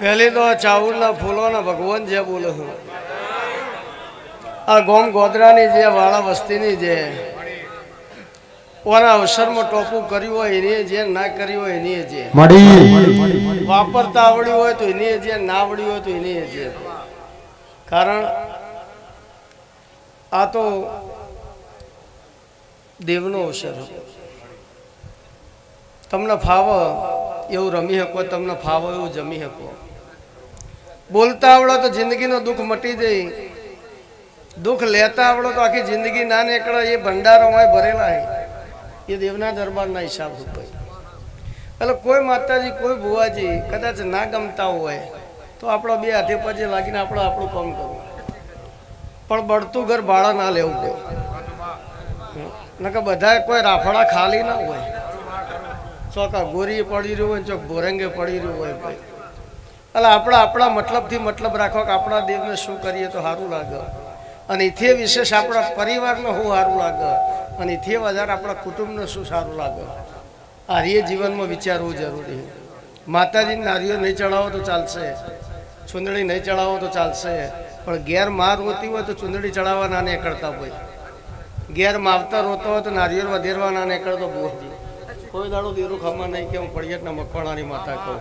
પહેલી તો આ ફૂલોના ભગવાન જે બોલો છું. આ ગોમ ગોધરાની જે વાળા વસ્તીની જે ઓના અવસરમાં ટોપું કર્યું હોય એની જે ના કર્યું હોય એની જે. વાપરતા આવડ્યું હોય તો એની જે ના આવડ્યું હોય તો એની જે. કારણ આ તો દેવનો અવસર તમને ફાવ એવું રમી શકો, તમને ફાવો એવું જમી શકો. બોલતા આવડો તો જિંદગીનો દુઃખ મટી જાય. દુઃખ લેતા આવડો તો આખી જિંદગી ના નીકળે, એ ભંડારોમાં ભરેલા છે. એ દેવના દરબારના હિસાબ ઉપર. એટલે કોઈ માતાજી, કોઈ ભુવાજી કદાચ ના ગમતા હોય, તો આપણો બે હાથે પછી લાગીને આપણે આપણું કામ કરવું. પણ બળતું ઘર ભાડા ના લેવું પડે. નકર બધા કોઈ રાફડા ખાલી ના હોય. ચોકા ગોરી પડી રહ્યું હોય ચોક ભોરંગે પડી રહ્યું હોય ભાઈ. એટલે આપણે આપણા મતલબથી મતલબ રાખો કે આપણા દેવને શું કરીએ તો સારું લાગે. અને ઇથે વિશેષ આપણા પરિવારને શું સારું લાગે. અને ઇથે વધારે આપણા કુટુંબને શું સારું લાગે. આ રે જીવનમાં વિચારવું જરૂરી છે. માતાજીને નારીઓ નહીં ચડાવો તો ચાલશે. ચુંદડી નહીં ચડાવો તો ચાલશે. પણ ગેર માર રોતી હોય તો ચૂંદડી ચડાવવા ના નીકળતા હોય. ગેર માવતર રોતો હોય તો નારિયેળ વધેરવા ના નીકળતો બુવાજી કોઈ દાડો દીરું ખામાં નહીં કે હું ફળિયાટના મકવાણાની માતા કહું.